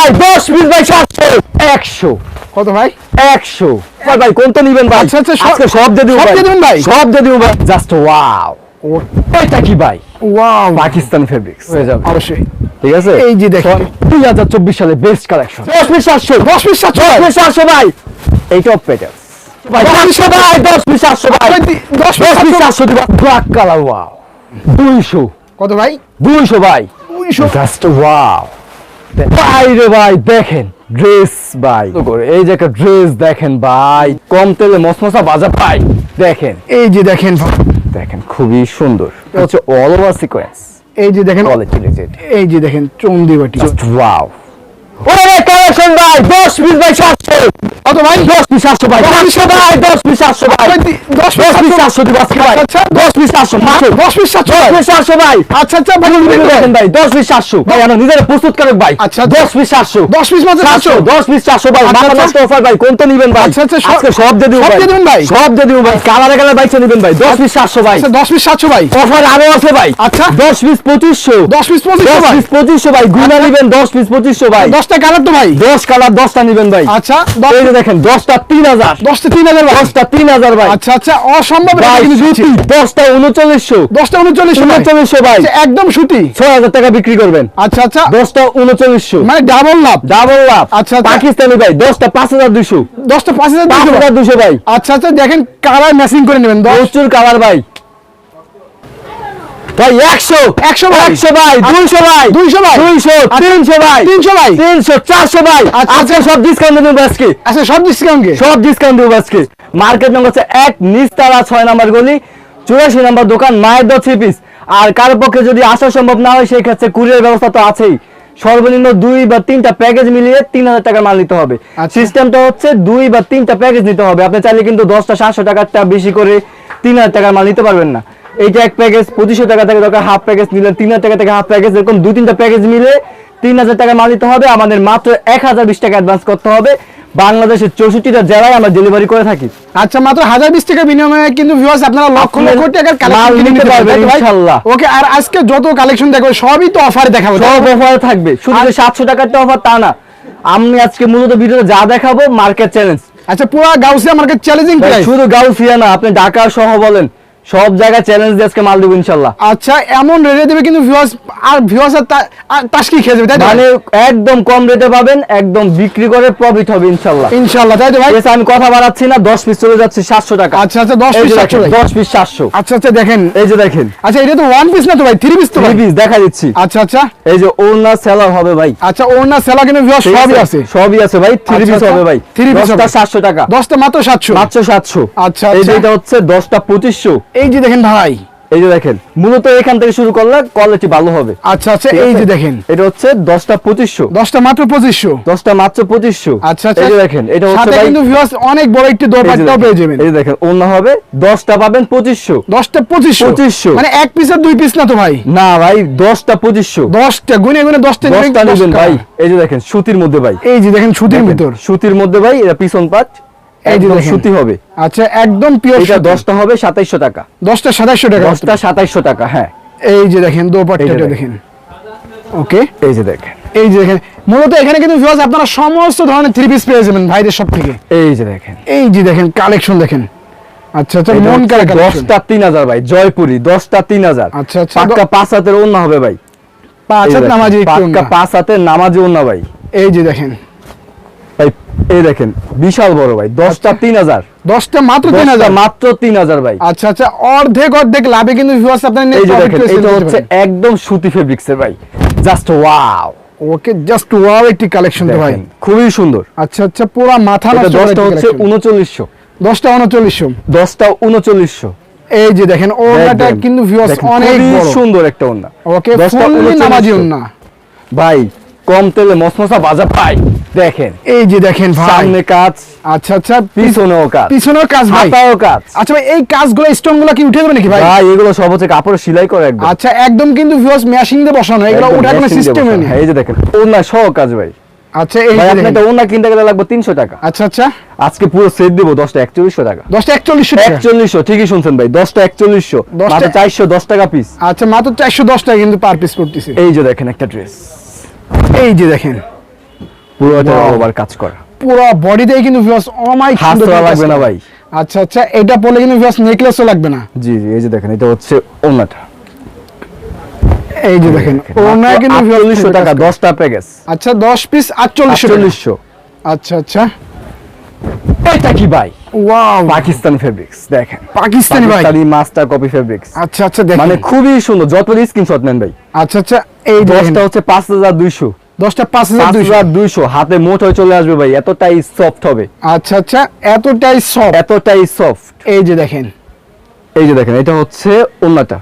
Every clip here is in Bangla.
ভাই দশ পিস ভাই সাতশো। একশো। কত ভাই? একশো। ভাই ভাই কোনটা নিবেন ভাই? আচ্ছা, আচ্ছা, সব- আজকে সব দিয়ে দিবেন ভাই? সব দিয়ে ভাই। জাস্ট ওয়াও এটা কি ভাই? ওয়াও পাকিস্তান ফেব্রিক্স হয়ে যাবে। অবশ্যই। ঠিক আছে? এই যে দেখেন। দুই হাজার চব্বিশ সালে বেস্ট কালেকশন দশ পিস সাতশো। দশ পিস সাতশো দশ পিস সাতশো ভাই। পেটার ভাই সাতশো ভাই দশ পিস সাতশো ভাই। ভাই, দি- দশ পিস দশ পিস সাতশো। সাতশো দিবা। ব্ল্যাক কালার ওয়াও দুইশো। কত ভাই? দুইশো ভাই। দুইশো। জাস্ট ওয়াও ভাই রে ভাই দেখেন ড্রেস ভাই। এই যে একটা ড্রেস দেখেন ভাই। কম তেলে মসমসা বাজা ভাই। দেখেন এই যে দেখেন দেখেন খুবই সুন্দর। হচ্ছে অল ওভার সিকোয়েন্স এই যে দেখেন এই যে দেখেন চন্দিবাটি ওয়াও ওরে কালেকশন ভাই 10 পিস ভাই 700 কত ভাই 10 পিস 700 ভাই 500 ভাই 10 পিস 700 ভাই দশ 10 পিস 700 দিব আজকে ভাই আচ্ছা, 10 পিস 700 মাত্র দশ পিস সাতশো 10 পিস 700 ভাই আচ্ছা আচ্ছা ভাই ভাই 10 পিস 700 ভাই আমরা নিজেরা প্রস্তুত করে ভাই আচ্ছা, 10 পিস 700 দশ পিস মাত্র 700 সাতশো 10 পিস 700 ভাই আচ্ছা, মাথা আচ্ছা। নষ্ট অফার ভাই কোনটা নেবেন ভাই আচ্ছা, আচ্ছা, সব- আজকে সব দিয়ে দিব ভাই? সব দিয়ে দিব ভাই কালারে কালারে বাইচে নেবেন ভাই 10 পিস 700 ভাই আচ্ছা দশ পিস সাতশো ভাই অফার আরও আছে ভাই আচ্ছা। 10 পিস 2500 দশ পিস পঁচিশশো 10 ভাই পিস 2500 ভাই গুনা নেবেন 10 পিস 2500 ভাই দশটা কালার তো ভাই। 10 কালার 10টা নেবেন ভাই। আচ্ছা দশ- এই যে দেখেন 10টা 3000 দশটা তিন হাজার ভাই। 10টা 3000 ভাই। আচ্ছা আচ্ছা অসম্ভব 10টা 3900 দশটা উনচল্লিশশো। ভাই। 3900 ভাই। আচ্ছা, একদম সুতি। 6000 টাকা বিক্রি করবেন। আচ্ছা আচ্ছা। 10টা 3900 মানে ডাবল লাভ ডাবল লাভ আচ্ছা। পাকিস্তানি ভাই 10টা 5200 দশটা পাঁচ হাজার দুশো ভাই। 5200 ভাই। আচ্ছা আচ্ছা দেখেন কালার ম্যাচিং করে নেবেন। দশ প্রচুর কালার ভাই। ভাই 100 একশো ভাই। 100 ভাই 200 ভাই 200 ভাই। 200 300 ভাই তিনশো ভাই। 300 400 ভাই। আচ্ছা, আজকে সব ডিসকাউন্ট দেবো আজকে। আচ্ছা সব ডিসকাউন্টে সব ডিসকাউন্ট দেবো আজকে। মার্কেট নম্বর হচ্ছে এক নিচতলা ছয় নাম্বার গলি চুরাশি নাম্বার দোকান মায়ের দ থ্রি পিস আর কারও পক্ষে যদি আসা সম্ভব না হয় সেই ক্ষেত্রে কুরিয়ার ব্যবস্থা তো আছেই। সর্বনিম্ন দুই বা তিনটা প্যাকেজ মিলিয়ে তিন হাজার টাকার মাল নিতে হবে। আচ্ছা। সিস্টেমটা হচ্ছে দুই বা তিনটা প্যাকেজ নিতে হবে। আপনি চাইলে কিন্তু দশটা সাতশো টাকারটা বেশি করে তিন হাজার টাকার মাল নিতে পারবেন না। এইটা এক প্যাকেজ পঁচিশশো টাকা থেকে দরকার হাফ প্যাকেজ নিলেন তিন হাজার টাকা থেকে হাফ প্যাকেজ এরকম দুই তিনটা প্যাকেজ মিলে তিন হাজার টাকা মাল নিতে হবে। আমাদের মাত্র এক হাজার বিশ টাকা অ্যাডভান্স করতে হবে। বাংলাদেশের চৌষট্টিটা জেলায় আমরা ডেলিভারি করে থাকি। আচ্ছা মাত্র হাজার বিশ টাকা বিনিময়ে কিন্তু ভিউয়ার্স আপনারা লক্ষ লক্ষ টাকার কালেকশন নিতে পারবেন, ইনশাআল্লাহ। ওকে আর আজকে যত কালেকশন দেখবে সবই তো অফারে দেখাবো সব? অফার থাকবে। শুধু যে সাতশো টাকারটা অফার তা না। আমি আজকে মূলত ভিডিওতে যা দেখাবো মার্কেট চ্যালেঞ্জ আচ্ছা পুরো গাউসিয়া মার্কেট চ্যালেঞ্জিং প্রাইস শুধু গাউসিয়া না আপনি ঢাকা সহ বলেন সব জায়গায় চ্যালেঞ্জ দিয়ে আজকে মাল দেবো ইনশাল্লাহ। আচ্ছা এমন রেটে দেবে কিন্তু ভিউয়ার্স আর ভিউয়ার্স আর তা- আর টাস্কি খেয়ে যাবে তাই মানে একদম কম রেটে পাবেন একদম বিক্রি করে প্রফিট হবে ইনশাল্লাহ। ইনশাআল্লাহ তাই তো ভাই? আমি কথা বাড়াচ্ছি না দশ পিস চলে যাচ্ছে সাতশো টাকা। আচ্ছা আচ্ছা দশ এই পিস যে সাতশো দেখেন, ভাই দশ পিস সাতশো। আচ্ছা আচ্ছা দেখেন। এই যে দেখেন। আচ্ছা এটা তো ওয়ান পিস না তো ভাই? থ্রি পিস তো থ্রি পিস দেখা দিচ্ছি। আচ্ছা আচ্ছা। এই যে ওনার সেলার হবে ভাই। আচ্ছা ওর না সেলা কিন্তু ভিউয়ার্স সবই আছে সবই আছে ভাই থ্রি আচ্ছা, পিস আচ্ছা। হবে ভাই। দশটা হবে। সাতশো টাকা। দশটা মাত্র সাতশো। মাত্র সাতশো। আচ্ছা, এই যে আচ্ছা। হচ্ছে দশটা পঁচিশশো। এই যে দেখেন ভাই। এই যে দেখেন মূলত এখান থেকে শুরু করলে কোয়ালিটি ভালো হবে। আচ্ছা আচ্ছা এই যে দেখেন। এটা হচ্ছে দশটা পঁচিশশো। দশটা মাত্র পঁচিশশো? দশটা মাত্র পঁচিশশো। আচ্ছা আচ্ছা। এই যে দেখেন এটা হচ্ছে কিন্তু ভিউয়ার্স অনেক বড় একটি দেখেন, পেয়ে যাবেন। এই যে দেখেন অন্য হবে দশটা পাবেন পঁচিশশো। দশটা পঁচিশশো? 2500 মানে এক পিস আর দুই পিস না তো ভাই? না ভাই দশটা পঁচিশশো। দশটা গুনে গুনে দশটা দশটা নেবেন ভাই। এই যে দেখেন সুতির মধ্যে ভাই। এই যে দেখেন সুতির ভিতর। সুতির মধ্যে ভাই এটা পিছন পাট। এই যে সুতি হবে আচ্ছা একদম পিওর এটা দশটা হবে সাতাইশশো টাকা দশটা সাতাশশো টাকা দশটা সাতাইশশো টাকা হ্যাঁ এই যে দেখেন দোপাট্টাটা দেখেন ওকে এই যে দেখেন এই যে দেখেন মূলত এখানে কিন্তু ভিউয়ার্স আপনারা সমস্ত ধরনের থ্রি পিস পেয়ে যাবেন ভাইদের সব থেকে এই যে দেখেন এই যে দেখেন কালেকশন দেখেন আচ্ছা আচ্ছা মন কালেকশন ভাই জয়পুরি দশটা তিন হাজার আচ্ছা, আচ্ছা। পাক্কা পাঁচ হাতের ওন্না হবে ভাই পাঁচ হাত নামাজি পাক্কা পাঁচ হাতের নামাজি ওন্না ভাই এই যে দেখেন ভাই এই দেখেন বিশাল বড় ভাই দশটা তিন হাজার। দশটা মাত্র তিন হাজার? মাত্র তিন হাজার ভাই। আচ্ছা আচ্ছা অর্ধেক অর্ধেক লাভে কিন্তু এটা হচ্ছে একদম সুতি ফেব্রিক্সের ভাই just wow okay just wow একটি কালেকশন ভাই। খুবই সুন্দর। আচ্ছা আচ্ছা পুরো মাথা নষ্ট দশটা হচ্ছে উনচল্লিশশো। দশটা উনচল্লিশশো। দশটা উনচল্লিশশো। এই যে দেখেন ওনাটা কিন্তু ভিউয়ার্স অনেক সুন্দর একটা ওন্না ওকে দশটা নামাজি ভাই কম তেলে মসমসা বাজা পাই। দেখেন। এই যে দেখেন সামনে কাজ আচ্ছা আচ্ছা। পিছনেও কাজ। পিছনেও কাজ ভাই। হাতায়ও কাজ। আচ্ছা ভাই এই কাজগুলো স্টোনগুলো কি উঠে দেবে নাকি ভাই? ভাই এগুলো সব হচ্ছে কাপড় সেলাই করে একদম। আচ্ছা একদম কিন্তু ভিউয়ার্স মেশিং দিয়ে বসানো এগুলো উঠার কোনো বসানো। নেই। এই যে দেখেন ওনা সহ কাজ ভাই। আচ্ছা এই ভাই আপনি। একটা ওনা কিনতে গেলে লাগবে তিনশো টাকা। আচ্ছা আচ্ছা। আজকে পুরো সেট দিব দশটা একচল্লিশশো টাকা। দশটা একচল্লিশশো টাকা। একচল্লিশশো ঠিকই শুনছেন ভাই দশটা একচল্লিশশো। দশটা- মাত্র চারশো দশ টাকা পিস আচ্ছা মাত্র চারশো দশ টাকা কিন্তু পার পিস পড়তেছে এই যে দেখেন একটা ড্রেস এই যে দেখেন। পুরোটা কাজ করা। পুরো কিন্তু অমাই oh লাগবে না ভাই। আচ্ছা আচ্ছা এটা কিন্তু নেকলেসও লাগবে না। জি জি এই যে দেখেন এটা হচ্ছে ওনাটা এই যে দেখেন ওনা কিন্তু টাকা 10 টা প্যাকেজ। আচ্ছা 10 পিস 4800 আচ্ছা আচ্ছা। এটা কি ভাই? ওয়াও পাকিস্তান ফেব্রিক্স দেখেন। পাকিস্তানি ভাই। পাকিস্তানি মাস্টার কপি ফেব্রিক্স আচ্ছা আচ্ছা দেখেন। মানে খুবই সুন্দর যত স্ক্রিনশট নেন ভাই। আচ্ছা আচ্ছা এই 10টা হচ্ছে 5200 দশটা পাঁচ দুইশো। হাতে মোট হয়ে চলে আসবে ভাই এতটাই সফট হবে। আচ্ছা আচ্ছা এতটাই সফট এতটাই সফট এই যে দেখেন। এই যে দেখেন এটা হচ্ছে ওন্নাটা।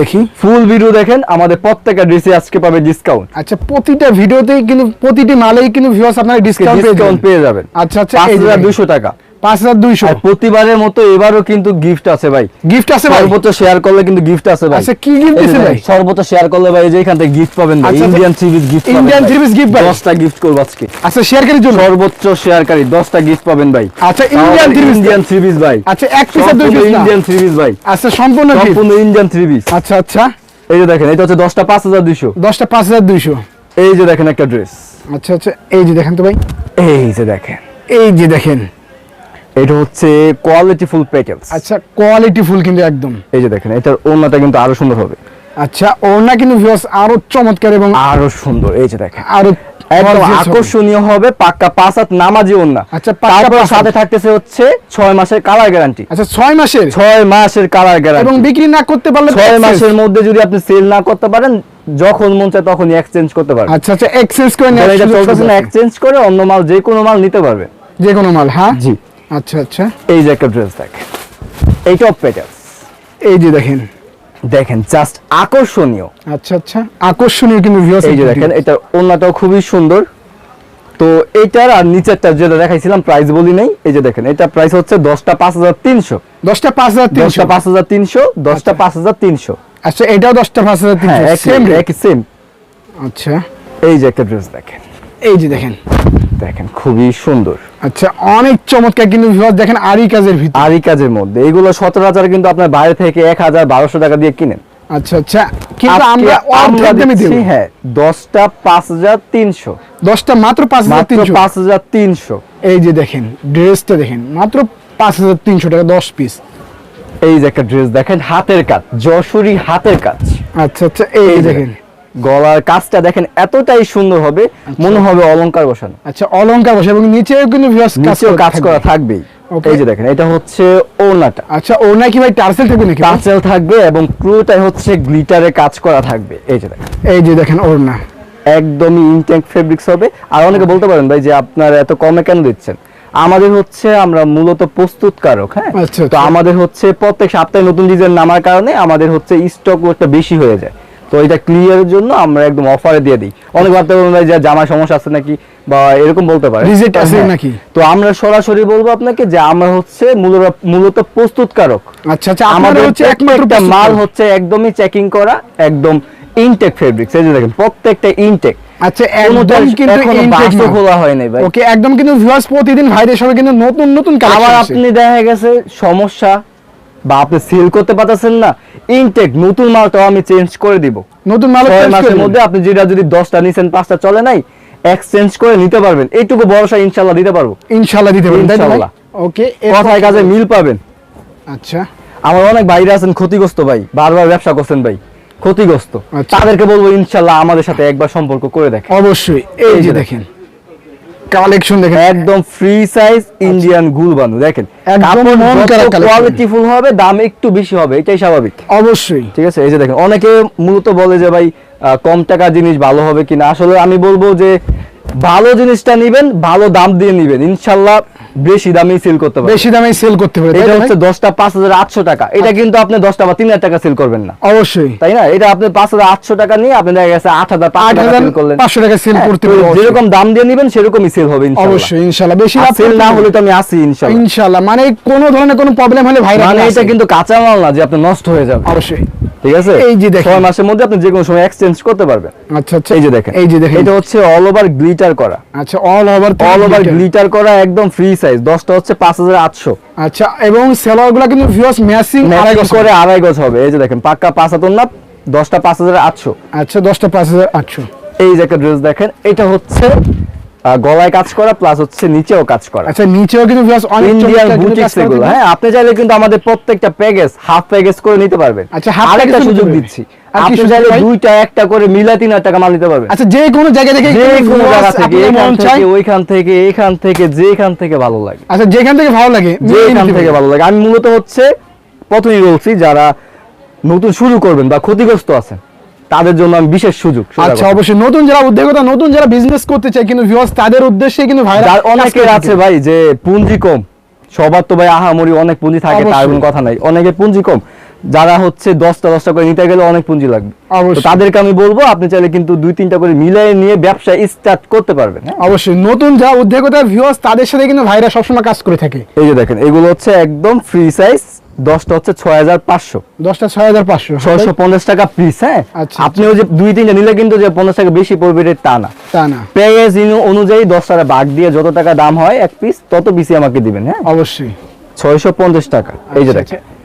দেখি। ফুল ভিডিও দেখেন আমাদের প্রত্যেকটা আজকে পাবে ডিসকাউন্ট আচ্ছা প্রতিটা ভিডিওতেই কিন্তু প্রতিটি মালেই কিন্তু আপনারা ডিসকাউন্ট পেয়ে যাবেন। আচ্ছা আচ্ছা দুশো টাকা। যে হাজার। দুইশো। 5200 প্রতিবারের মতো এবারও কিন্তু গিফট আছে ভাই। গিফট আছে ভাই? সর্বোচ্চ শেয়ার করলে কিন্তু গিফট আছে ভাই। আচ্ছা, কি gift দিছে ভাই? সর্বোচ্চ শেয়ার করলে ভাই এই থেকে গিফট পাবেন ভাই। ইন্ডিয়ান গিফট ভাই? 10টা গিফট করব আজকে। আচ্ছা শেয়ারকারীর জন্য? সর্বোচ্চ শেয়ারকারী 10টা গিফট পাবেন ভাই। আচ্ছা ইন্ডিয়ান থ্রি ইন্ডিয়ান থ্রি ভাই। আচ্ছা এক পিসের দুই পিস ইন্ডিয়ান থ্রি ভাই। আচ্ছা সম্পূর্ণ সম্পূর্ণ ইন্ডিয়ান পিস আচ্ছা আচ্ছা। এই যে দেখেন এটা হচ্ছে 10টা 5200 দশটা পাঁচ হাজার দুইশো। এই যে দেখেন একটা ড্রেস আচ্ছা আচ্ছা এই যে দেখেন তো ভাই। এই যে দেখেন। এই যে দেখেন। এটা হচ্ছে কোয়ালিটি ফুল প্যাকেজ আচ্ছা কোয়ালিটি ফুল কিন্তু একদম। এই যে দেখেন এটার ওড়নাটা কিন্তু আরও সুন্দর হবে। আচ্ছা ওড়না কিন্তু ভিউয়ার্স আরও চমৎকার এবং আরও সুন্দর এই যে দেখেন। আরও একদম আকর্ষণীয় হবে পাক্কা পাঁচ হাত নামাজি ওড়না। আচ্ছা, তারপর সাথে থাকতেছে হচ্ছে মাসের কালার গ্যারান্টি আচ্ছা মাসের? মাসের কালার এবং বিক্রি না করতে পারলে মাসের মধ্যে যদি আপনি সেল না করতে পারেন যখন মন চায় তখনই এক্সচেঞ্জ করতে আচ্ছা আচ্ছা এক্সচেঞ্জ করে যারা এটা চলতেছে না এক্সচেঞ্জ করে অন্য মাল যে কোনো মাল নিতে পারবেন যে কোনো মাল হ্যাঁ? জি। আচ্ছা আচ্ছা। এই যে একটা ড্রেস দেখেন এইটাও প্যাকেজ এই যে দেখেন। দেখেন জাস্ট আকর্ষণীয়। আচ্ছা আচ্ছা। আকর্ষণীয় কিন্তু ভিউয়ার্স এই যে দেখেন এটার ওড়নাটাও খুবই সুন্দর। তো এইটার আর নিচেরটা যেটা দেখাইছিলাম প্রাইস বলি নাই এই যে দেখেন এটা প্রাইস হচ্ছে দশটা পাঁচ হাজার তিনশো। দশটা পাঁচ হাজার তিনশো। দশটা পাঁচ হাজার তিনশো দশটা পাঁচ হাজার তিনশো। আচ্ছা এটাও দশটা পাঁচ হাজার হ্যাঁ তিনশো সেম সেম আচ্ছা। এই যে একটা ড্রেস দেখেন। এই যে দেখেন। দেখেন খুবই সুন্দর। আচ্ছা অনেক চমৎকার কিন্তু দেখেন আরি কাজের ভিতর। আরই কাজের মধ্যে। এগুলো সতেরো হাজার কিন্তু আপনার বাইরে থেকে এক হাজার বারোশো টাকা দিয়ে কিনেন। আচ্ছা আচ্ছা কিন্তু আমরা অর্ধেক দামে দেব। হ্যাঁ মাত্র এই যে দেখেন ড্রেসটা দেখেন মাত্র পাঁচ হাজার তিনশো টাকা দশ পিস এই যে একটা ড্রেস দেখেন হাতের কাজ যশোরী হাতের কাজ। আচ্ছা আচ্ছা এই দেখেন। গলার কাজটা দেখেন এতটাই সুন্দর হবে মনে হবে অলংকার বসানো। আচ্ছা অলংকার বসে এবং নিচেও কিন্তু নিচেও কাজ করা থাকবেই। এই যে দেখেন এটা হচ্ছে ওড়নাটা। আচ্ছা নাকি ভাই টার্সেল থাকবে নাকি? টাচেল থাকবে এবং পুরোটাই হচ্ছে গ্লিটারে কাজ করা থাকবে। এই যে দেখেন। এই যে দেখেন একদমই ইনটেক ফেব্রিক্স হবে। আর অনেকে বলতে পারেন ভাই যে আপনারা এত কমে কেন দিচ্ছেন? আমাদের হচ্ছে আমরা মূলত প্রস্তুতকারক হ্যাঁ? আচ্ছা, তো আচ্ছা। আমাদের হচ্ছে প্রত্যেক সপ্তাহে নতুন ডিজাইন নামার কারণে আমাদের হচ্ছে স্টক একটা বেশি হয়ে যায়। তো এটা ক্লিয়ারের জন্য আমরা একদম অফারে দিয়ে দিই। অনেক ভাবতে পারেন ভাই যে জামার সমস্যা আছে নাকি? বা এরকম বলতে পারে। আছে হ্যাঁ। নাকি? তো আমরা সরাসরি বলব আপনাকে যে আমরা হচ্ছে মূলত মূলত প্রস্তুতকারক। আচ্ছা আচ্ছা আমাদের হচ্ছে একমাত্র মাল হচ্ছে একদমই চেকিং করা একদম ইনটেক ফেব্রিক্স এই যে দেখেন প্রত্যেকটা ইনটেক আচ্ছা একদম কিন্তু intake খোলা হয় নাই ভাই। ওকে একদম কিন্তু ভিউয়ার্স প্রতিদিন ভাইদের সবাই কিন্তু নতুন নতুন আবার আপনি দেখা গেছে সমস্যা বা আপনি সেল করতে পারতেছেন না ইনটেক নতুন মালটাও আমি চেঞ্জ করে দিব। নতুন মাল ছয় মাসের মধ্যে আপনি যেটা যদি দশটা নিছেন পাঁচটা চলে নাই এক্সচেঞ্জ করে নিতে পারবেন। এইটুকু ভরসা ইনশাল্লাহ দিতে পারব। ইনশাল্লাহ দিতে তাই তো ওকে কথায় কাজে মিল পাবেন। আচ্ছা। আমার অনেক বাইরে আছেন ক্ষতিগ্রস্ত ভাই বারবার ব্যবসা করছেন ভাই ক্ষতিগ্রস্ত। আচ্ছা। তাদেরকে বলব ইনশাল্লাহ আমাদের সাথে একবার সম্পর্ক করে দেখেন। অবশ্যই এই যে দেখেন। কালেকশন দেখেন। একদম ফ্রি সাইজ ইন্ডিয়ান গুল বানু দেখেন। একদম মন কাড়া collection। কোয়ালিটি ফুল হবে দাম একটু বেশি হবে এটাই স্বাভাবিক। অবশ্যই। ঠিক আছে এই যে দেখেন অনেকে মূলত বলে যে ভাই কম টাকা জিনিস ভালো হবে কিনা। আসলে আমি বলব যে ভালো জিনিসটা নিবেন ভালো দাম দিয়ে নিবেন। ইনশাল্লাহ বেশি দামে সেল করতে পারবেন। বেশি দামে সেল করতে পারে এটা হচ্ছে দশটা পাঁচ হাজার আটশো টাকা। এটা কিন্তু আপনি দশটা বা তিন হাজার টাকা সেল করবেন না। অবশ্যই। তাই না? এটা আপনি পাঁচ হাজার আটশো টাকা নিয়ে আপনি দেখা গেছে আট হাজার আট হাজার সেল করলেন। পাঁচশো টাকা সেল করতে তো পারে যেরকম দাম দিয়ে নিবেন সেরকমই সেল হবে ইনশাল্লাহ। অবশ্যই ইনশাআল্লাহ বেশি লাভ সেল না হলে তো আমি আসি ইনশাল্লাহ। ইনশাআল্লাহ মানে কোনো ধরনের কোনো প্রবলেম হলে ভাই মানে এটা কিন্তু কাঁচা মাল না যে আপনি নষ্ট হয়ে যাবে অবশ্যই। ঠিক আছে? এই যে দেখেন। ছয় মাসের মধ্যে আপনি যে কোনো সময় এক্সচেঞ্জ করতে পারবেন। আচ্ছা আচ্ছা। এই যে দেখেন। এই যে দেখেন। এটা হচ্ছে অল ওভার গ্লিটার করা। আচ্ছা all over all over glitter করা একদম ফ্রি সাইজ দশটা হচ্ছে পাঁচ হাজার আটশো। আচ্ছা এবং সেলারগুলা কিন্তু ভিউয়ার্স ম্যাচিং আড়াই গজ করে আড়াই গজ হবে। এই যে দেখেন পাক্কা না দশটা পাঁচ হাজার আটশো। আচ্ছা দশটা পাঁচ হাজার আটশো। এই যে একটা ড্রেস দেখেন এটা হচ্ছে গলায় কাজ করা প্লাস হচ্ছে নিচেও কাজ করা। আচ্ছা নিচেও কিন্তু অনেক ইন্ডিয়ান বুটিক্স এগুলো। হ্যাঁ আপনি চাইলে কিন্তু আমাদের প্রত্যেকটা প্যাকেজ হাফ প্যাকেজ করে নিতে পারবেন। আচ্ছা, আরেকটা সুযোগ দিচ্ছি। আপনি চাইলে দুইটা একটা করে মিলা তিন হাজার টাকা মাল নিতে পারবেন। আচ্ছা যে কোনো জায়গা থেকে যে কোনো জায়গা থেকে মন চায়। ওইখান থেকে এখান থেকে যেখান থেকে ভালো লাগে। আচ্ছা যেখান থেকে ভালো লাগে যেখান থেকে ভালো লাগে। আমি মূলত হচ্ছে প্রথমেই বলছি যারা নতুন শুরু করবেন বা ক্ষতিগ্রস্ত আছেন তাদের জন্য আমি বিশেষ সুযোগ আচ্ছা অবশ্যই। নতুন যারা উদ্যোগতা নতুন যারা বিজনেস করতে চায় কিন্তু ভিউয়ার্স তাদের উদ্দেশ্যে কিন্তু কাজ আছে ভাই যে পুঁজি কম। সবার তো ভাই আহামরি অনেক পুঁজি থাকে তার। কোনো কথা নাই। অনেকের পুঁজি কম। যারা হচ্ছে দশটা দশটা করে নিতে গেলে অনেক পুঁজি লাগবে। তাদেরকে আমি বলব আপনি চাইলে কিন্তু দুই তিনটা করে মিলাই নিয়ে ব্যবসা স্টার্ট করতে পারবেন হ্যাঁ? অবশ্যই। নতুন যারা উদ্যোগতা ভিউয়ার্স তাদের সাথে কিন্তু ভাইরা সবসময় কাজ করে থাকে। এই যে দেখেন এগুলো হচ্ছে একদম ফ্রি সাইজ দশটা হচ্ছে ছয় হাজার পাঁচশো। দশটা ছয় হাজার পাঁচশো। ছয়শো পঞ্চাশ টাকা পিস হ্যাঁ? আচ্ছা, আপনি ওই যে দুই তিনটা নিলে কিন্তু যে পঞ্চাশ টাকা বেশি পড়বে এটা তা না। তা না। অনুযায়ী দশ টাকা বাদ দিয়ে যত টাকা দাম হয় এক পিস তত পিসই আমাকে দিবেন হ্যাঁ? অবশ্যই। ছয়শো পঞ্চাশ টাকা। এই যে আচ্ছা, দেখেন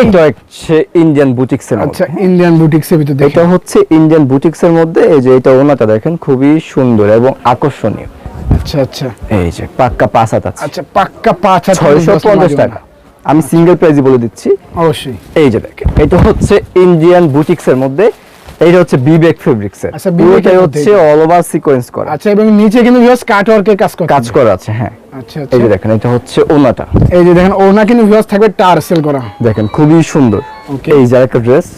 এইটা হচ্ছে ইন্ডিয়ান বুটিক্স এর আচ্ছা ইন্ডিয়ান বুটিক্স এর ভিতর এটা হচ্ছে ইন্ডিয়ান বুটিক্স এর মধ্যে এই যে এটা ওনাটা দেখেন খুবই সুন্দর এবং আকর্ষণীয়। আচ্ছা আচ্ছা। এই যে পাক্কা পাঁচ হাত আছে। আচ্ছা পাক্কা পাঁচ টাকা। আমি সিঙ্গেল প্রাইজ বলে দিচ্ছি। অবশ্যই। এই যে দেখেন এটা হচ্ছে ইন্ডিয়ান বুটিক্স এর মধ্যে এইটা হচ্ছে বিবেক ফেব্রিক্স এর আচ্ছা, হচ্ছে অল ওভার সিকোয়েন্স করা। আচ্ছা এবং নিচে কিন্তু ভিউয়ার্স কাট ওয়ার্কের কাজ করে কাজ করা আছে হ্যাঁ। আচ্ছা এই যে আচ্ছা। দেখেন এটা হচ্ছে ওনাটা। এই যে দেখেন ওনা কিন্তু ভিউয়ার্স থাকবে টার্সেল করা। দেখেন খুবই সুন্দর. এই যে একটা ড্রেস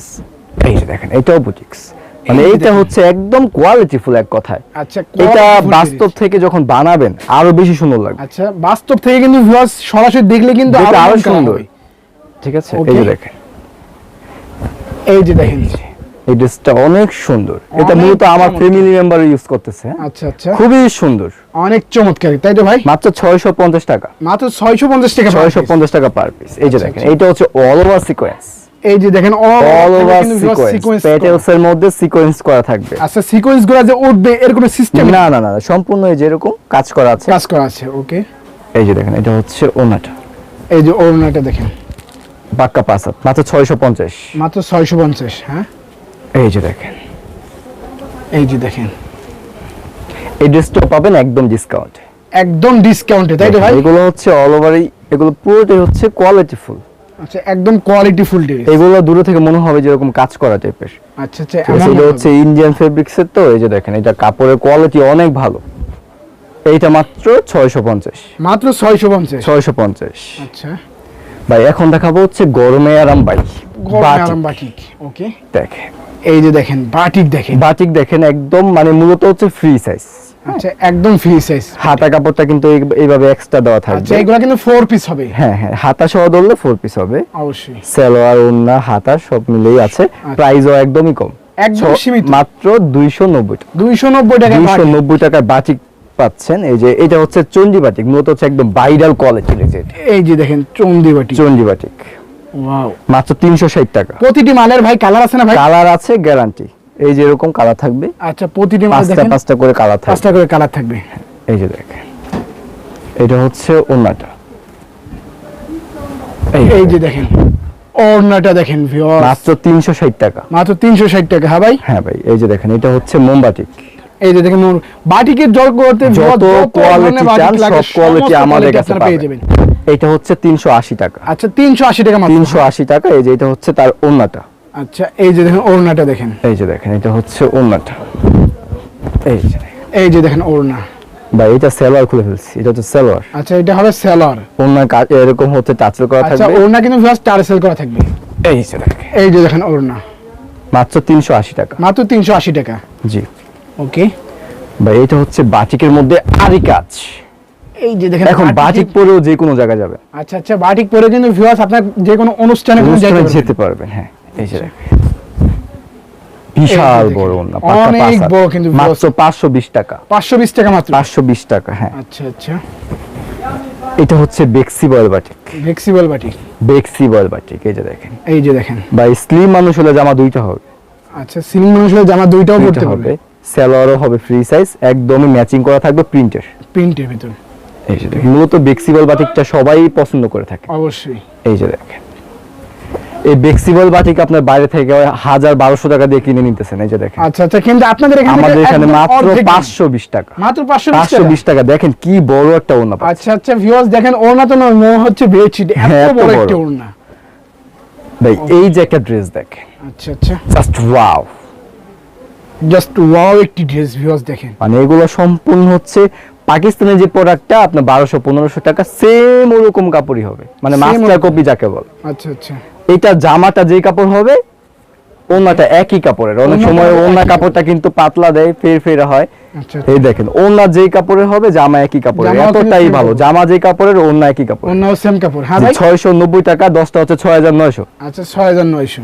এই যে দেখেন এটাও বুটিক্স মানে হচ্ছে একদম কোয়ালিটিফুল এক কথায়। আচ্ছা এটা বাস্তব থেকে যখন বানাবেন আরও বেশি সুন্দর লাগবে। আচ্ছা বাস্তব থেকে কিন্তু ভিউয়ার্স সরাসরি দেখলে কিন্তু আরও সুন্দর ঠিক আছে? এই যে দেখেন। এই যে দেখেন। এই ড্রেসটা অনেক সুন্দর। এটা মূলত আমার। ফ্যামিলি মেম্বার ইউজ করতেছে হ্যাঁ? আচ্ছা আচ্ছা। খুবই সুন্দর। অনেক চমৎকার তাই তো ভাই? মাত্র ছয়শো পঞ্চাশ টাকা। মাত্র ছয়শো পঞ্চাশ টাকা per ছয়শো piece। পঞ্চাশ টাকা পার পিস এই যে আচ্ছা, দেখেন আচ্ছা। এইটা হচ্ছে অল ওভার সিকোয়েন্স এই যে দেখেন অল ওভার সিকোয়েন্স। পেটেলস এর মধ্যে সিকোয়েন্স করা থাকবে। আচ্ছা সিকোয়েন্সগুলো যে উঠবে এর কোনো সিস্টেম না না না সম্পূর্ণ এই যেরকম কাজ করা আছে। কাজ করা আছে ওকে এই যে দেখেন এটা হচ্ছে ওনাটা এই যে ওড়নাটা দেখেন। পাক্কা পাঁচ মাত্র ছয়শো পঞ্চাশ। মাত্র ছয়শো পঞ্চাশ হ্যাঁ? এই যে দেখেন। এই যে দেখেন। এই ড্রেসটা পাবেন একদম ডিসকাউন্ট একদম ডিসকাউন্টে তাই তো ভাই? এগুলো হচ্ছে অল ওভারই এগুলো পুরোটাই হচ্ছে কোয়ালিটি ফুল আচ্ছা একদম কোয়ালিটি ফুল ড্রেস এগুলো দূরে থেকে মনে হবে যেরকম কাজ করা টাইপের আচ্ছা আচ্ছা এটা হচ্ছে ইন্ডিয়ান ফেব্রিক্স এর তো এই যে দেখেন এটা কাপড়ের কোয়ালিটি অনেক ভালো। এইটা মাত্র ছয়শো পঞ্চাশ। মাত্র ছয়শো পঞ্চাশ? ছয়শো পঞ্চাশ। আচ্ছা। ভাই এখন দেখাবো হচ্ছে গরমে আরাম বাই গরমে আরাম বাটিক ওকে। দেখেন। এই যে দেখেন বাটিক দেখেন। বাটিক দেখেন একদম মানে মূলত হচ্ছে ফ্রি সাইজ আচ্ছা একদম ফ্রি সাইজ হাতা কাপড়টা কিন্তু এইভাবে এক্সট্রা দেওয়া আচ্ছা থাকবে কিন্তু ফোর পিস হবে। হ্যাঁ হ্যাঁ হাতা সহ ধরলে ফোর পিস হবে। অবশ্যই। সালোয়ার ওন্না হাতা সব মিলেই আছে। প্রাইসও একদমই কম। একদম সীমিত। মাত্র দুইশো নব্বই দুইশো নব্বই টাকা দুইশো নব্বই টাকার বাটিক পাচ্ছেন। এই যে এটা হচ্ছে চন্ডি বাটিক। মূলত হচ্ছে একদম ভাইরাল কোয়ালিটির এই যে এই যে দেখেন চন্ডি বাটিক। মাত্র তিনশো ষাট টাকা। প্রতিটি মালের ভাই কালার আছে না ভাই? কালার আছে গ্যারান্টি এই যে এরকম কালার থাকবে আচ্ছা প্রতিটি মাল পাঁচটা দেখেন। পাঁচটা করে কালার থাকবে। পাঁচটা করে কালার থাকবে। এই যে দেখেন। এটা হচ্ছে ওন্নাটা এই যে দেখেন। ওড়নাটা দেখেন মাত্র তিনশো ষাট টাকা। মাত্র তিনশো ষাট টাকা হ্যাঁ ভাই? হ্যাঁ ভাই এই যে দেখেন এটা হচ্ছে মোমবাটিক এই যে দেখেন বাটিকের জল করতে যত কোয়ালিটি চান সব কোয়ালিটি আমাদের কাছে পেয়ে যাবেন। এটা হচ্ছে তিনশো আশি টাকা। আচ্ছা তিনশো আশি টাকা মাত্র। তিনশো আশি টাকা এই যে এটা হচ্ছে তার ওন্নাটা আচ্ছা এই যে দেখেন ওড়নাটা দেখেন। এই যে দেখেন এটা হচ্ছে ওন্নাটা এই যে এই যে দেখেন ওড়না। ভাই এটা সেলোয়ার খুলে ফেলছি এটা হচ্ছে সেলোয়ার আচ্ছা এটা হবে সেলর। কাজ এরকম হচ্ছে টাচেল করা আচ্ছা ওড়না কিন্তু ফার্স্ট টার্সেল করা থাকবে। এই যে দেখেন। এই যে দেখেন ওড়না। মাত্র তিনশো আশি টাকা। মাত্র তিনশো আশি টাকা। জি। ওকে ভাই এটা হচ্ছে বাটিকের মধ্যে আরি কাজ এই যে দেখেন এখন বাটিক- পরেও যে কোনো জায়গায় যাবে। আচ্ছা আচ্ছা বাটিক পরে কিন্তু ভিউয়ার্স আপনার যে কোনো অনুষ্ঠানে যেতে পারবেন হ্যাঁ। এই যে বিশাল বড় ওন্না অনেক বড় কিন্তু মাত্র পাঁচশো বিশ টাকা। পাঁচশো বিশ টাকা মাত্র? পাঁচশো বিশ টাকা হ্যাঁ। আচ্ছা আচ্ছা। এটা হচ্ছে বেক্সি বয়েল বাটিক ফ্লেক্সিবল বাটিক বেক্সি বয়েল বাটিক এই যে দেখেন। এই যে দেখেন। বা স্লিম মানুষ হলে জামা দুইটা হবে। আচ্ছা সিলিং মানুষের জামা দুইটাও দুইটা পড়তে হবে। হবে সালোয়ারও হবে ফ্রি সাইজ একদমই ম্যাচিং করা থাকবে প্রিন্টের প্রিন্টের ভিতর। এই যে দেখেন মূলত বেক্সি বয়েল বাটিকটা সবাই পছন্দ করে থাকে। অবশ্যই। এই যে দেখেন এই বেক্সিবল বাটিক আপনার বাইরে থেকে হাজার বারোশো টাকা দিয়ে কিনে নিতেছেন এই যে দেখেন। আচ্ছা আচ্ছা কিন্তু আপনাদের এখানে আমাদের এখানে মাত্র পাঁচশো বিশ টাকা। মাত্র পাঁচশো পাঁচশো বিশ টাকা? দেখেন কি বড় একটা আচ্ছা আচ্ছা ভিউয়ার্স দেখেন ওড়না তো নয় মনে হচ্ছে বেডশিট এত হ্যাঁ, বড় বড়। একটা ওড়না। ভাই এই যে একটা ড্রেস দেখেন। আচ্ছা আচ্ছা। জাস্ট ওয়াও জাস্ট ওয়াও একটি ড্রেস ভিউয়ার্স দেখেন। মানে এগুলো সম্পূর্ণ হচ্ছে পাকিস্তানের যে প্রোডাক্টটা আপনার বারোশো পনেরোশো টাকা সেম ওরকম কাপড়ই হবে। মানে মাস্টার কপি যাকে বল। আচ্ছা আচ্ছা। এটা জামাটা যেই কাপড় হবে ওনাটা একই কাপড়ের। অনেক সময় ওনা কাপড়টা কিন্তু পাতলা দেয় ফের ফেরা হয়। আচ্ছা এই দেখেন ওনা যেই কাপড়ের হবে জামা একই কাপড়ের। এতটাই ভালো। জামা যেই কাপড়ের ওনা একই কাপড় ওড়নাও সেম কাপড়। হ্যাঁ ভাই? ছয়শো নব্বই টাকা দশটা হচ্ছে ছয় হাজার নয়শো। আচ্ছা ছয় হাজার নয়শো।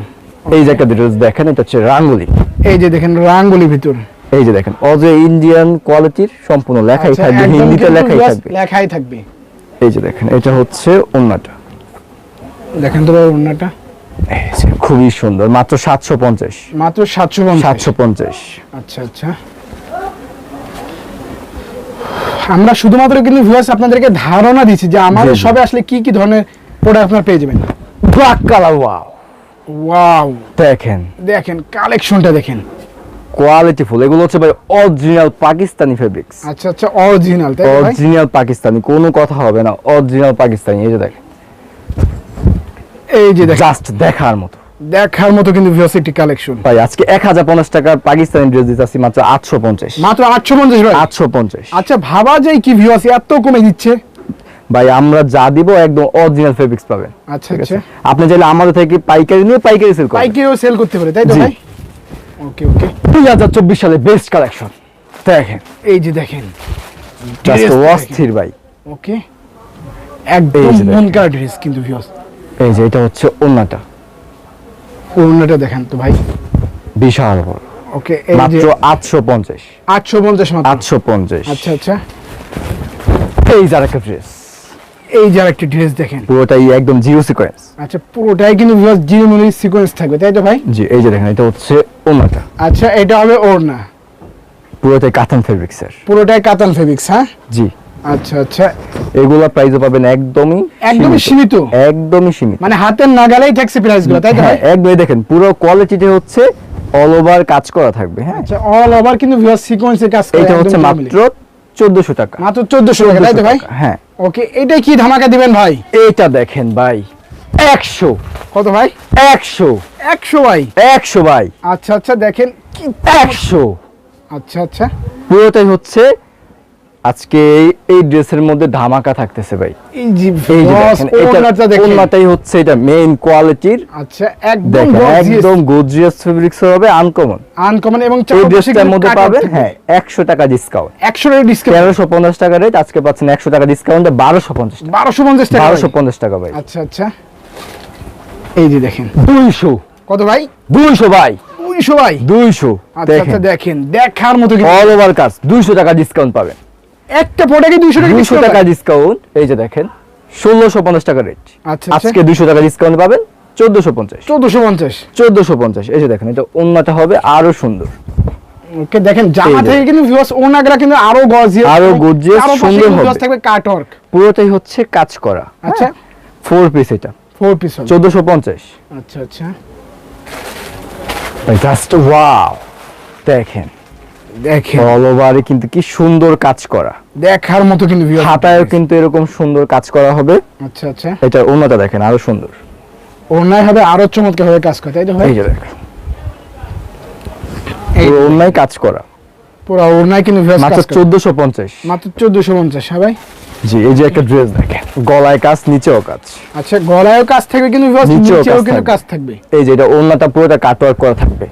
এই যে একটা দেখেন এটা হচ্ছে রাঙ্গুলি। এই যে দেখেন রাঙ্গুলি ভিতর। এই যে দেখেন অজে ইন্ডিয়ান কোয়ালিটির সম্পূর্ণ লেখাই আচ্ছা, থাকবে হিন্দিতে লেখাই থাকবে। লেখাই থাকবে। এই যে দেখেন এটা হচ্ছে ওন্নাটা। দেখেন তো ভাই ওড়নাটা খুবই সুন্দর মাত্র সাতশো পঞ্চাশ। মাত্র সাতশো সাতশো পঞ্চাশ। আচ্ছা আচ্ছা। আমরা শুধুমাত্র কিন্তু ভিউয়ার্স আপনাদেরকে ধারণা দিচ্ছি যে আমাদের। সবে আসলে কি কি ধরনের প্রোডাক্ট আপনারা পেয়ে যাবেন। ব্ল্যাক কালার ওয়াও ওয়াও দেখেন। দেখেন কালেকশনটা দেখেন। কোয়ালিটি ফুল এগুলো হচ্ছে ভাই অরিজিনাল পাকিস্তানি ফেব্রিক্স আচ্ছা আচ্ছা অরিজিনাল তাই অরিজিনাল পাকিস্তানি কোনো কথা হবে না অরিজিনাল পাকিস্তানি। এই যে দেখেন। এই যে জাস্ট দেখার মতো। দেখার মতো কিন্তু একটি কালেকশন ভাই আজকে এক হাজার পঞ্চাশ টাকার পাকিস্তানি ড্রেস দিতেছি মাত্র আটশো পঞ্চাশ। মাত্র আটশো পঞ্চাশ ভাই? আটশো পঞ্চাশ। আচ্ছা ভাবা যায় কি ভিউয়ার্স এত কমে দিচ্ছে? ভাই আমরা যা দিব একদম অরিজিনাল ফেব্রিক্স পাবেন। আচ্ছা আচ্ছা। আপনি চাইলে আমাদের থেকে পাইকারি নিয়ে পাইকারি সেল করেন পাইকেও সেল করতে পারে তাই তো ভাই? ওকে ওকে দুই হাজার চব্বিশ সালে বেস্ট কালেকশন দেখেন এই যে দেখেন। জাস্ট অস্থির ভাই। ওকে একদম এই মন কার ড্রেস কিন্তু ভিউয়ার্স এই যে এটা হচ্ছে ওন্নাটা ওড়নাটা দেখেন তো ভাই। বিশাল বড়। ওকে এই যে মাত্র আটশো পঞ্চাশ। আটশো পঞ্চাশ মাত্র। আটশো পঞ্চাশ। আচ্ছা আচ্ছা। এই যার একটা ড্রেস এই যে আরেকটি ড্রেস দেখেন। পুরোটাই একদম জিরো সিকোয়েন্স আচ্ছা পুরোটাই কিন্তু ভিউয়ার্স জিরো মিলি সিকোয়েন্স থাকবে তাই তো ভাই? জি এই যে দেখেন এটা হচ্ছে ওন্নাটা আচ্ছা এটা হবে ওড়না। পুরোটাই কাতান ফেব্রিক্সের পুরোটাই কাতান ফেব্রিক্স হ্যাঁ? জি। আচ্ছা আচ্ছা। এগুলা প্রাইসও পাবেন একদমই একদমই সীমিত। একদমই সীমিত। মানে হাতের নাগালেই থাকছে প্রাইসগুলো তাই তো হ্যাঁ ভাই? একদমই দেখেন পুরো কোয়ালিটিটা হচ্ছে অল ওভার কাজ করা থাকবে হ্যাঁ? আচ্ছা অল ওভার কিন্তু ভিউয়ার্স সিকোয়েন্সের কাজ করে এটা হচ্ছে মাত্র মিলি। চোদ্দশো টাকা। মাত্র 1400 টাকা তাই তো ভাই? হ্যাঁ। ওকে এটাই কি ধামাকা দিবেন ভাই? এটা দেখেন ভাই। একশো। কত ভাই? একশো। 100 ভাই? একশো ভাই। আচ্ছা আচ্ছা দেখেন কি একশো। আচ্ছা আচ্ছা। পুরোটাই হচ্ছে আজকে এই- ড্রেসের মধ্যে ধামাকা থাকতেছে ভাই। এই যে দেখেন হচ্ছে এটা মেইন কোয়ালিটির আচ্ছা একদম একদম গর্জিয়াস ফেব্রিক্স হবে আনকমন আনকমন এবং এই ড্রেসটার মধ্যে পাবেন হ্যাঁ একশো টাকা ডিসকাউন্ট 100 টাকা ডিসকাউন্ট তেরোশো পঞ্চাশ টাকা রেট আজকে পাচ্ছেন একশো টাকা ডিসকাউন্টে বারোশো পঞ্চাশ টাকা। 1250 টাকা বারোশো ভাই। পঞ্চাশ টাকা ভাই। আচ্ছা আচ্ছা। এই যে দেখেন। দুইশো। কত ভাই? দুইশো ভাই। 200 ভাই। দুইশো। আচ্ছা আচ্ছা দেখেন। দেখার মতো অল ওভার কাজ দুইশো টাকা ডিসকাউন্ট পাবেন। একটা প্রোডাক্টে 200 টাকা দুইশো ডিসকাউন্ট টাকা ডিসকাউন্ট এই যে দেখেন ষোলোশো পঞ্চাশ টাকা রেট আচ্ছা আচ্ছা। আজকে দুইশো টাকা ডিসকাউন্ট পাবেন চোদ্দশো পঞ্চাশ। 1450 চোদ্দশো পঞ্চাশ এই যে দেখেন এটা অন্যটা হবে আরও সুন্দর। ওকে দেখেন জামা থেকে কিন্তু ভিউয়ার্স ওনাগরা কিন্তু আরও গর্জিয়াস আরও gorgeous, সুন্দর হবে। থাকবে কাট ওয়ার্ক পুরোটাই হচ্ছে কাজ করা আচ্ছা। ফোর পিস এটা। ফোর পিস হবে। চোদ্দশো পঞ্চাশ। আচ্ছা আচ্ছা। জাস্ট ওয়াও দেখেন দেখেন। অল ওভারে কিন্তু কি সুন্দর কাজ করা। দেখার মতো কিন্তু হাতায়ও কিন্তু এরকম সুন্দর কাজ করা হবে। আচ্ছা আচ্ছা। এটা অন্যটা দেখেন আরও সুন্দর। ওনায় হবে আরও চমৎকার ভাবে কাজ করে তাই তো ভাই? এই যে দেখেন। এই কাজ করা। পুরো ওনায় কিন্তু মাত্র কাজ করে। চোদ্দশো পঞ্চাশ। মাত্র 1450 হ্যাঁ ভাই? জি এই যে একটা ড্রেস দেখেন। গলায় কাজ নিচেও কাজ। আচ্ছা গলায়ও কাজ থাকবে কিন্তু নিচেও কিন্তু। কাজ থাকবে। এই যে এটা ওড়নাটা পুরোটা কাটওয়ার্ক করা থাকবে।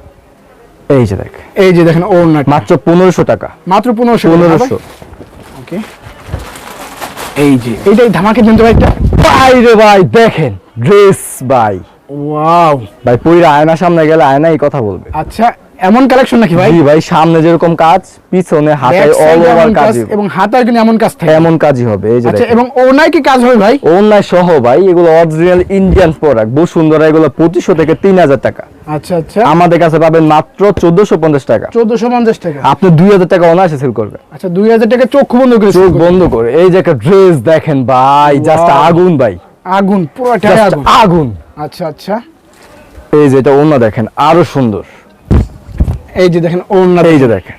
এই যে দেখ। এই যে দেখেন ওনাটা মাত্র পনেরোশো টাকা। মাত্র 1500 পনেরোশো। ওকে। এই যে। এইটাই ধামাকে দিন তো ভাই। ভাই রে ভাই দেখেন ড্রেস ভাই। ওয়াও। ভাই পুরো আয়না সামনে গেলে আয়না এই কথা বলবে। আচ্ছা এমন কালেকশন নাকি ভাই? জি ভাই সামনে যেরকম কাজ পিছনে হাতে অল ওভার কাজ এবং হাতার কিন্তু এমন কাজ থাকে। এমন কাজই হবে এই যে আচ্ছা এবং ওনায় কি কাজ হবে ভাই? অন্যায় সহ ভাই এগুলো অরিজিনাল ইন্ডিয়ান প্রোডাক্ট সুন্দর এগুলো পঁচিশশো থেকে তিন হাজার টাকা। আচ্ছা আচ্ছা। আমাদের কাছে পাবেন মাত্র চোদ্দশো পঞ্চাশ টাকা। চোদ্দশো পঞ্চাশ টাকা। আপনি দুই হাজার টাকা অনায়াসে সেল করবেন। আচ্ছা দুই হাজার টাকা চোখ বন্ধ করে চোখ বন্ধ করে। এই যে একটা ড্রেস দেখেন ভাই জাস্ট আগুন ভাই। আগুন পুরোটাই আগুন। আগুন। আচ্ছা আচ্ছা। এই যে এটা অন্য দেখেন আরও সুন্দর। এই যে দেখেন ওড়না এই যে দেখেন।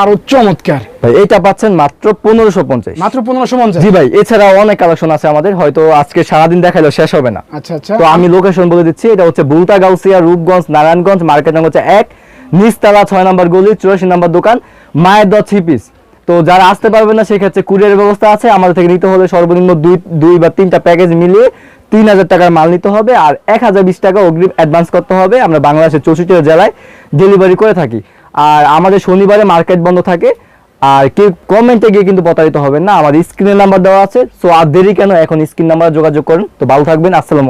আরও চমৎকার। ভাই এটা পাচ্ছেন মাত্র পনেরোশো পঞ্চাশ। মাত্র পনেরোশো পঞ্চাশ। জি ভাই এছাড়াও অনেক কালেকশন আছে আমাদের হয়তো আজকে সারাদিন দেখাইলেও শেষ হবে না। আচ্ছা আচ্ছা। তো আমি লোকেশন বলে দিচ্ছি এটা হচ্ছে বুলতা গাউসিয়া রূপগঞ্জ নারায়ণগঞ্জ মার্কেট নাম হচ্ছে এক নিচতলা ছয় নম্বর গলি চুরাশি নম্বর দোকান মায়ের দশ থ্রি পিস। তো যারা আসতে পারবে না সেক্ষেত্রে কুরিয়ার ব্যবস্থা আছে আমাদের থেকে নিতে হলে সর্বনিম্ন দুই দুই বা তিনটা প্যাকেজ মিলিয়ে তিন হাজার টাকার মাল নিতে হবে আর এক হাজার বিশ টাকা অগ্রিম অ্যাডভান্স করতে হবে। আমরা বাংলাদেশের চৌষট্টি জেলায় ডেলিভারি করে থাকি। আর আমাদের শনিবারে মার্কেট বন্ধ থাকে। আর কেউ কমেন্টে গিয়ে কিন্তু প্রতারিত হবেন না। আমাদের স্ক্রিনের নাম্বার দেওয়া আছে। সো আর দেরি কেন? এখন স্ক্রিন নাম্বার যোগাযোগ করেন। তো ভালো থাকবেন। আসসালাম